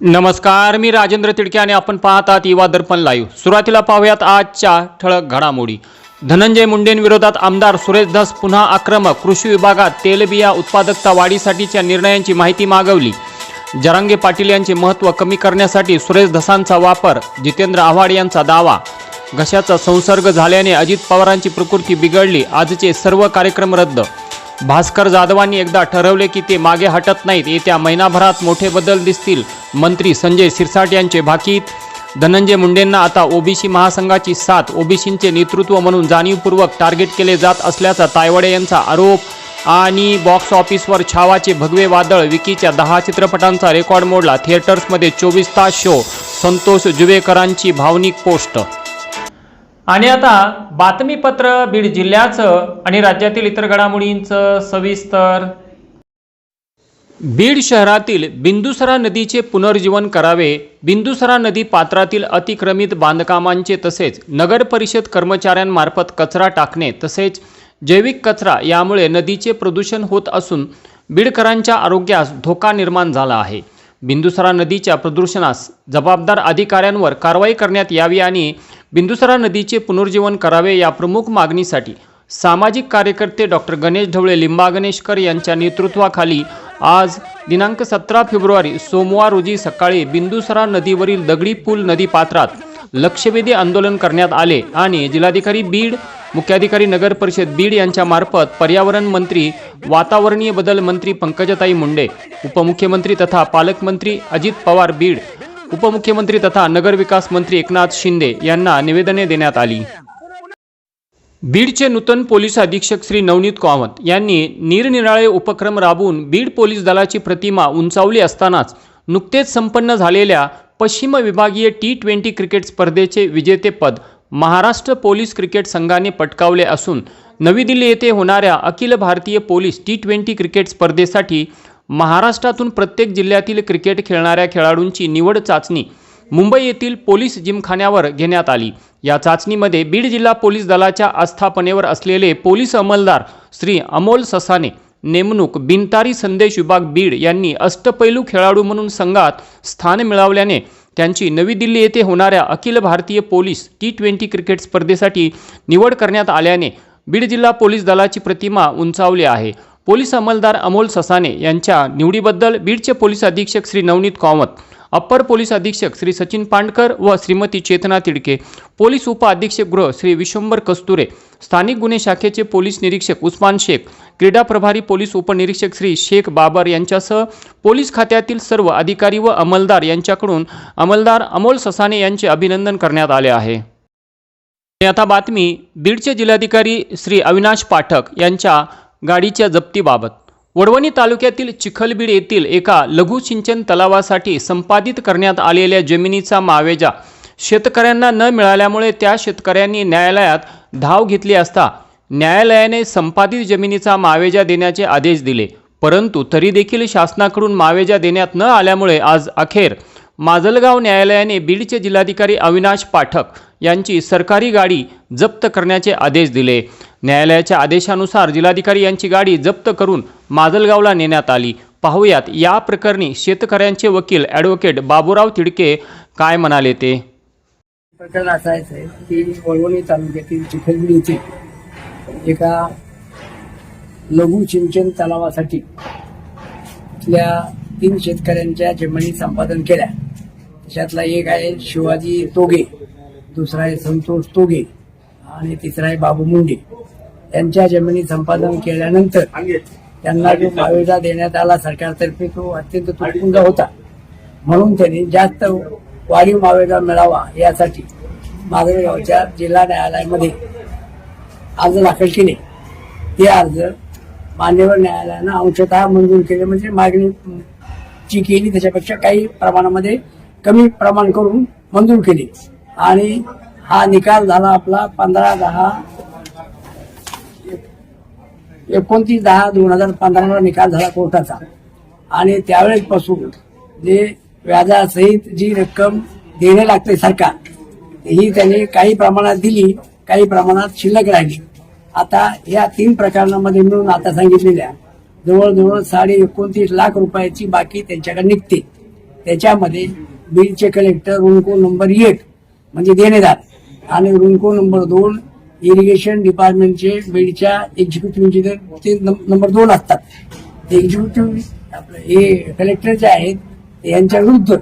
नमस्कार मी राजेंद्र तिडके आणि आपण पाहत आहात युवा दर्पण लाईव्ह सुरुवातीला पाहूयात आजच्या ठळक घडामोडी. धनंजय मुंडेंविरोधात आमदार सुरेश धस पुन्हा आक्रमक. कृषी विभागात तेलबिया उत्पादकता वाढीसाठीच्या निर्णयांची माहिती मागवली. जरांगे पाटील यांचे महत्त्व कमी करण्यासाठी सुरेश धसांचा वापर. जितेंद्र आव्हाड यांचा दावा. घशाचा संसर्ग झाल्याने अजित पवारांची प्रकृती बिघडली. आजचे सर्व कार्यक्रम रद्द. भास्कर जाधवांनी एकदा ठरवले की ते मागे हटत नाहीत. येत्या महिनाभरात मोठे बदल दिसतील. मंत्री संजय सिरसाट यांचे भाकीत. धनंजय मुंडेंना आता ओबीसी महासंघाची साथ. ओबीसींचे नेतृत्व म्हणून जाणीवपूर्वक टार्गेट केले जात असल्याचा तायवडे यांचा आरोप. आणि बॉक्स ऑफिसवर छावाचे भगवे वादळ विकीच्या दहा चित्रपटांचा रेकॉर्ड मोडला. थिएटर्समध्ये चोवीस तास शो. संतोष जुवेकरांची भावनिक पोस्ट आणि आता बातमीपत्र बीड जिल्ह्याचं आणि राज्यातील इतर घडामोडींचं सविस्तर. बीड शहरातील बिंदुसरा नदीचे पुनर्जीवन करावे बिंदुसरा नदी पात्रातील अतिक्रमित बांधकामांचे तसेच नगर परिषद कर्मचाऱ्यांमार्फत कचरा टाकणे तसेच जैविक कचरा यामुळे नदीचे प्रदूषण होत असून बीडकरांच्या आरोग्यास धोका निर्माण झाला आहे. बिंदुसरा नदीच्या प्रदूषणास जबाबदार अधिकाऱ्यांवर कारवाई करण्यात यावी आणि बिंदुसरा नदीचे पुनर्जीवन करावे या प्रमुख मागणीसाठी सामाजिक कार्यकर्ते डॉक्टर गणेश ढवळे लिंबा गणेशकर यांच्या नेतृत्वाखाली आज दिनांक सतरा फेब्रुवारी सोमवार रोजी सकाळी बिंदुसरा नदीवरील दगडी पूल नदी पात्रात लक्षवेधी आंदोलन करण्यात आले आणि जिल्हाधिकारी बीड मुख्याधिकारी नगर परिषद बीड यांच्या मार्फत पर्यावरण मंत्री वातावरणीय बदल मंत्री पंकजताई मुंडे उपमुख्यमंत्री तथा पालकमंत्री अजित पवार बीड उपमुख्यमंत्री तथा नगरविकास मंत्री एकनाथ शिंदे यांना निवेदने देण्यात आली. बीडचे नूतन पोलीस अधीक्षक श्री नवनीत कामत यांनी निरनिराळे उपक्रम राबवून बीड पोलीस दलाची प्रतिमा उंचावली असतानाच नुकतेच संपन्न झालेल्या पश्चिम विभागीय टी ट्वेंटी क्रिकेट स्पर्धेचे विजेतेपद महाराष्ट्र पोलीस क्रिकेट संघाने पटकावले असून नवी दिल्ली येथे होणाऱ्या Akhil Bharatiya police T twenty cricket स्पर्धेसाठी महाराष्ट्रातून प्रत्येक जिल्ह्यातील क्रिकेट खेळणाऱ्या खेळाडूंची निवड चाचणी मुंबई येथील पोलीस जिमखान्यावर घेण्यात आली. या चाचणीमध्ये बीड जिल्हा पोलीस दलाच्या आस्थापनेवर असलेले पोलीस अंमलदार श्री अमोल ससाने नेमणूक बिनतारी संदेश विभाग बीड यांनी अष्टपैलू खेळाडू म्हणून संघात स्थान मिळवल्याने त्यांची नवी दिल्ली येथे होणाऱ्या Akhil Bharatiya police T twenty cricket स्पर्धेसाठी निवड करण्यात आल्याने बीड जिल्हा पोलीस दलाची प्रतिमा उंचावली आहे. पोलीस अंमलदार अमोल ससाने यांच्या निवडीबद्दल बीडचे पोलीस अधीक्षक श्री नवनीत कामत अप्पर पोलीस अधीक्षक श्री सचिन पांडकर व श्रीमती चेतना तिडके पोलीस उपअधीक्षक गृह श्री विश्वंबर कस्तुरे स्थानिक गुन्हे शाखेचे पोलीस निरीक्षक उस्मान शेख क्रीडा प्रभारी पोलीस उपनिरीक्षक श्री शेख बाबर यांच्यासह पोलीस खात्यातील सर्व अधिकारी व अंमलदार यांच्याकडून अंमलदार अमोल ससाने यांचे अभिनंदन करण्यात आले आहे. आणि आता बातमी बीडचे जिल्हाधिकारी श्री अविनाश पाठक यांच्या गाडीच्या जप्तीबाबत. वडवणी तालुक्यातील चिखलबीड येथील एका लघु सिंचन तलावासाठी संपादित करण्यात आलेल्या जमिनीचा मावेजा शेतकऱ्यांना न मिळाल्यामुळे त्या शेतकऱ्यांनी न्यायालयात धाव घेतली असता न्यायालयाने संपादित जमिनीचा मावेजा देण्याचे आदेश दिले. परंतु तरी देखील शासनाकडून मावेजा देण्यात न आल्यामुळे आज अखेर माजलगाव न्यायालयाने बीडचे जिल्हाधिकारी अविनाश पाठक यांची सरकारी गाडी जप्त करण्याचे आदेश दिले. न्यायालयाच्या आदेशानुसार जिल्हाधिकारी यांची गाडी जप्त करून माजलगावला नेण्यात आली. पाहूयात या प्रकरणी शेतकऱ्यांचे वकील ॲडव्होकेट बाबूराव तिडके काय म्हणाले ते? प्रकरण असायचं आहे की वळवणी तालुक्यातील चिखलगिरी येथे एका लघु सिंचन तलावासाठी तिथल्या तीन शेतकऱ्यांच्या जमिनी संपादन केल्या. त्याच्यातला एक आहे शिवाजी तोगे दुसरा आहे संतोष तोगे आणि तिसरा आहे बाबू मुंडे. यांच्या जमिनी संपादन केल्यानंतर त्यांना जो मावेजा देण्यात आला सरकारतर्फे तो अत्यंत तुटपुंजा होता. म्हणून त्यांनी जास्त वाढीव मावेजा मिळावा यासाठी माजलगावच्या जिल्हा न्यायालयामध्ये अर्ज दाखल केले. ते अर्ज मान्यवर न्यायालयानं अंशतः मंजूर केले. म्हणजे मागणी जी केली. त्याच्यापेक्षा काही प्रमाणामध्ये कमी प्रमाण करून मंजूर केली. आणि हा निकाल झाला आपला पंधरा दहा एकोणतीस दहा दोन हजार पंधराला निकाल झाला कोर्टाचा. आणि त्यावेळेसपासून जे व्याजासहित जी रक्कम देणे लागते सरकार ही त्यांनी काही प्रमाणात दिली काही प्रमाणात शिल्लक राहिली. आता या तीन प्रकरणामध्ये मिळून आता सांगितलेल्या जवळजवळ साडे एकोणतीस लाख रुपयाची बाकी त्यांच्याकडे निघते. त्याच्यामध्ये बिलचे कलेक्टर रुणको नंबर एक म्हणजे देणेदार आणि रुणको नंबर दोन इरिगेशन डिपार्टमेंटचे बेडच्या एक्झिक्युटिव्ह इंजिनियर ते नंबर दोन असतात. एक्झिक्युटिव्ह आपलं हे कलेक्टर जे आहेत यांच्या विरुद्ध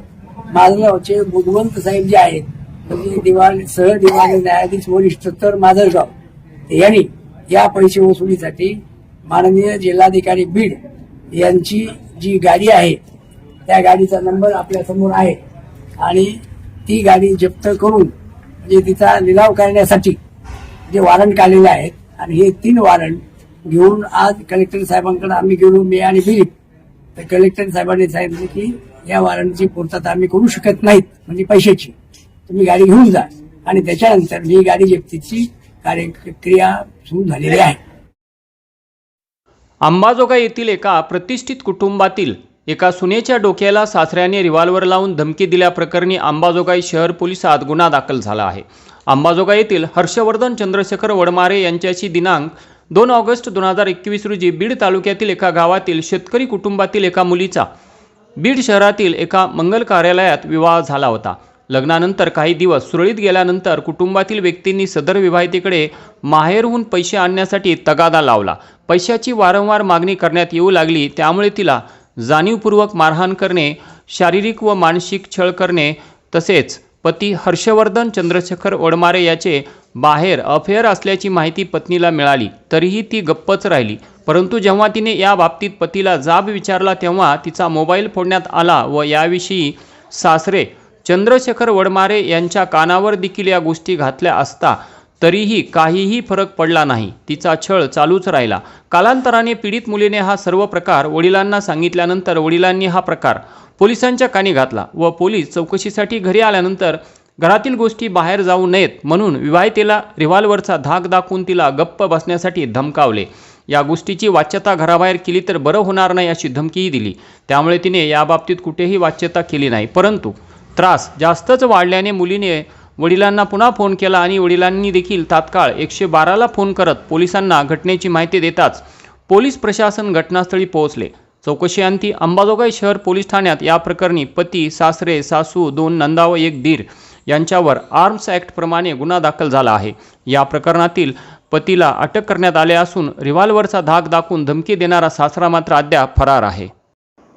माजगावचे बुधवंत साहेब जे आहेत म्हणजे दिवाण सह दिवाळी न्यायाधीश वरिष्ठ तर माजलगाव यांनी या पैसे वसुलीसाठी माननीय जिल्हाधिकारी बीड यांची जी गाडी आहे त्या गाडीचा नंबर आपल्यासमोर आहे. आणि ती गाडी जप्त करून म्हणजे तिचा लिलाव करण्यासाठी जे वॉरंट काढलेले आहेत आणि हे तीन वॉरंट घेऊन आज कलेक्टर साहेबांकडे आम्ही गेलो मी आणि दिलीप. तर कलेक्टर साहेबांनी सांगितलं की या वॉरंटची पूर्तता आम्ही करू शकत नाहीत म्हणजे पैशाची. तुम्ही गाडी घेऊन जा. आणि त्याच्यानंतर ही गाडी जप्तीची कार्यक्रिया सुरू झालेली आहे. अंबाजोगाई येथील एका प्रतिष्ठित कुटुंबातील एका सुनेच्या डोक्याला सासऱ्याने रिव्हॉल्वर लावून धमकी दिल्याप्रकरणी अंबाजोगाई शहर पोलिसात गुन्हा दाखल झाला आहे. अंबाजोगाई येथील हर्षवर्धन चंद्रशेखर वडमारे यांच्याशी दिनांक दोन ऑगस्ट दोन हजार एकवीस रोजी बीड तालुक्यातील एका गावातील शेतकरी कुटुंबातील एका मुलीचा बीड शहरातील एका मंगल कार्यालयात विवाह झाला होता. लग्नानंतर काही दिवस सुरळीत गेल्यानंतर कुटुंबातील व्यक्तींनी सदर विवाहितेकडे माहेरहून पैसे आणण्यासाठी तगादा लावला. पैशाची वारंवार मागणी करण्यात येऊ लागली त्यामुळे तिला जाणीवपूर्वक मारहाण करणे शारीरिक व मानसिक छळ करणे तसेच पती हर्षवर्धन चंद्रशेखर वडमारे याचे बाहेर अफेअर असल्याची माहिती पत्नीला मिळाली तरीही ती गप्पच राहिली. परंतु जेव्हा तिने या बाबतीत पतीला जाब विचारला तेव्हा तिचा मोबाईल फोडण्यात आला व याविषयी सासरे चंद्रशेखर वडमारे यांच्या कानावर देखील या गोष्टी घातल्या असता तरीही काहीही फरक पडला नाही. तिचा छळ चालूच राहिला. कालांतराने पीडित मुलीने हा सर्व प्रकार वडिलांना सांगितल्यानंतर वडिलांनी हा प्रकार पोलिसांच्या कानी घातला व पोलीस चौकशीसाठी घरी आल्यानंतर घरातील गोष्टी बाहेर जाऊ नयेत म्हणून विवाहितेला रिव्हॉल्वरचा धाक दाखवून तिला गप्प बसण्यासाठी धमकावले. या गोष्टीची वाच्यता घराबाहेर केली तर बरं होणार नाही अशी धमकीही दिली. त्यामुळे तिने याबाबतीत कुठेही वाच्यता केली नाही. परंतु त्रास जास्तच वाढल्याने मुलीने वडिलांना पुन्हा फोन केला आणि वडिलांनी देखील तात्काळ एकशे बाराला फोन करत पोलिसांना घटनेची माहिती देताच पोलीस प्रशासन घटनास्थळी पोहोचले. चौकशीअंती अंबाजोगाई शहर पोलीस ठाण्यात या प्रकरणी पती सासरे सासू दोन नंदा व एक दीर यांच्यावर आर्म्स ॲक्टप्रमाणे गुन्हा दाखल झाला आहे. या प्रकरणातील पतीला अटक करण्यात आले असून रिव्हॉल्वरचा धाक दाखवून धमकी देणारा सासरा मात्र अद्याप फरार आहे.